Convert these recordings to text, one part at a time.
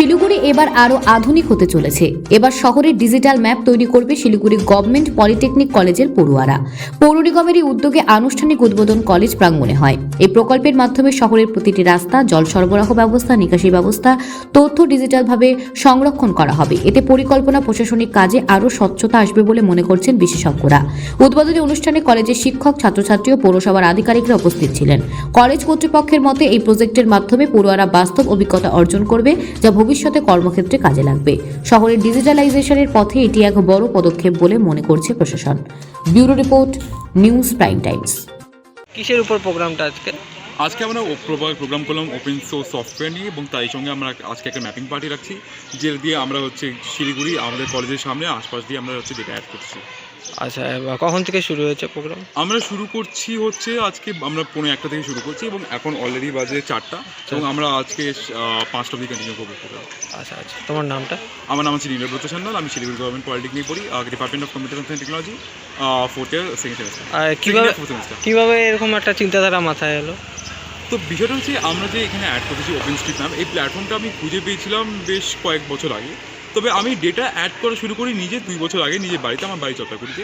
শিলিগুড়ি এবার আরও আধুনিক হতে চলেছে। এবার শহরের ডিজিটাল ম্যাপ তৈরি করবে শিলিগুড়ি গভর্নমেন্ট পলিটেকনিক কলেজের পড়ুয়ারা। পৌর নিগমেরই উদ্যোগে আনুষ্ঠানিক উদ্বোধন কলেজ প্রাঙ্গণে হয়। এই প্রকল্পের মাধ্যমে শহরের প্রতিটি রাস্তা, জল সরবরাহ ব্যবস্থা, নিকাশি ব্যবস্থা, তথ্য ডিজিটালভাবে সংরক্ষণ করা হবে। এতে পরিকল্পনা প্রশাসনিক কাজে আরও স্বচ্ছতা আসবে বলে মনে করছেন বিশেষজ্ঞরা। উদ্বোধনী অনুষ্ঠানে কলেজের শিক্ষক, ছাত্রছাত্রী ও পৌরসভার আধিকারিকরা উপস্থিত ছিলেন। কলেজ কর্তৃপক্ষের মতে এই প্রজেক্টের মাধ্যমে পড়ুয়ারা বাস্তব অভিজ্ঞতা অর্জন করবে, যা ভবিষ্যতে কর্মক্ষেত্রে কাজে লাগবে। শহরের ডিজিটালাইজেশনের পথে এটি এক বড় পদক্ষেপ বলে মনে করছে প্রশাসন। Bureau report, News Prime Times. কিসের উপর প্রোগ্রামটা আজকে? আজকে আমরা প্রোগ্রাম করলাম ওপেন সোর্স সফটওয়্যার নিয়ে এবং তাই সঙ্গে আমরা আজকে একটা ম্যাপিং পার্টি রাখছি যে দিয়ে আমরা হচ্ছে শিলিগুড়ি, আমাদের কলেজের সামনে, আশপাশ দিয়ে আমরা হচ্ছে ডেটা অ্যাড করছি। আচ্ছা কখন থেকে শুরু হয়েছে প্রোগ্রাম আমরা শুরু করছি হচ্ছে আজকে আমরা পনেরো একটা থেকে শুরু করছি এবং এখন অলরেডি বাজে চারটা এবং আমরা আজকে পাঁচটা অবধি কন্টিনিউ করব program। আচ্ছা আচ্ছা। তোমার নামটা? আমার নাম হচ্ছে নীলব্রত সান্যাল আমি শিলিগুড়ি গভর্নমেন্ট পলিটেকনিক পড়ি department of computer science technology fourth year second semester কীভাবে কীভাবে এরকম একটা চিন্তাধারা মাথায় এলো? তো বিষয়টা হচ্ছে আমরা যে এখানে অ্যাড করেছি ওপেন স্ট্রিট ম্যাপ এই প্ল্যাটফর্মটা আমি খুঁজে পেয়েছিলাম বেশ কয়েক বছর আগে। তবে আমি ডেটা অ্যাড করা শুরু করি নিজে দুই বছর আগে নিজের বাড়িতে আমার বাড়ি চত্বরকুড়িতে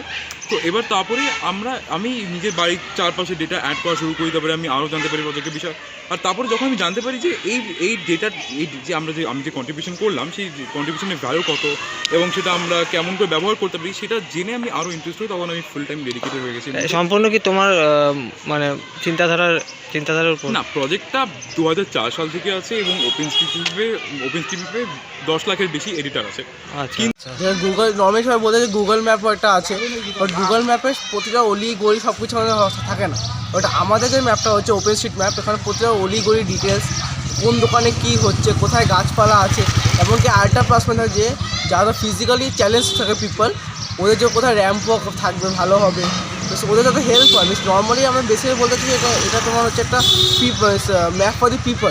তো এবার তারপরে আমরা আমি নিজের বাড়ির চারপাশে ডেটা অ্যাড করা শুরু করি তারপরে আমি আরও জানতে পারি প্রজেক্টের বিষয়। আর তারপরে যখন আমি জানতে পারি যে এই এই ডেটার এই যে আমরা যে আমি যে কন্ট্রিবিউশন করলাম সেই কন্ট্রিবিউশনের ভ্যালু কত এবং সেটা আমরা কেমন করে ব্যবহার করতে পারি সেটা জেনে আমি আরও ইন্টারেস্ট হই তখন আমি ফুল টাইম ডেডিকেটেড হয়ে গেছি। সম্পূর্ণ কি তোমার মানে চিন্তাধারার চিন্তাধারার উপর? না প্রজেক্টটা দু হাজার চার সাল থেকে আছে এবং ওপেন স্ট্রিমে ওপেন স্ট্রিমে দশ লাখের বেশি এডিটার আছে। গুগল নর্মালি সবাই বলে যে গুগল ম্যাপও একটা আছে বাট গুগল ম্যাপে প্রতিটা অলি গলি সব কিছু আমাদের থাকে না। বাট আমাদের যে ম্যাপটা হচ্ছে ওপেন স্ট্রিট ম্যাপ এখানে প্রতিটা অলি গলি ডিটেলস কোন দোকানে কি হচ্ছে কোথায় গাছপালা আছে এমনকি আরেকটা প্লাস পয়েন্ট যে যারা ফিজিক্যালি চ্যালেঞ্জ থাকে পিপল ওদের যে কোথায় র্যাম্প থাকবে ভালো হবে ওদের যাতে হেল্প হয়। নর্মালি আমরা বেশি বলতে চাই এটা এটা তোমার হচ্ছে একটা people map for the people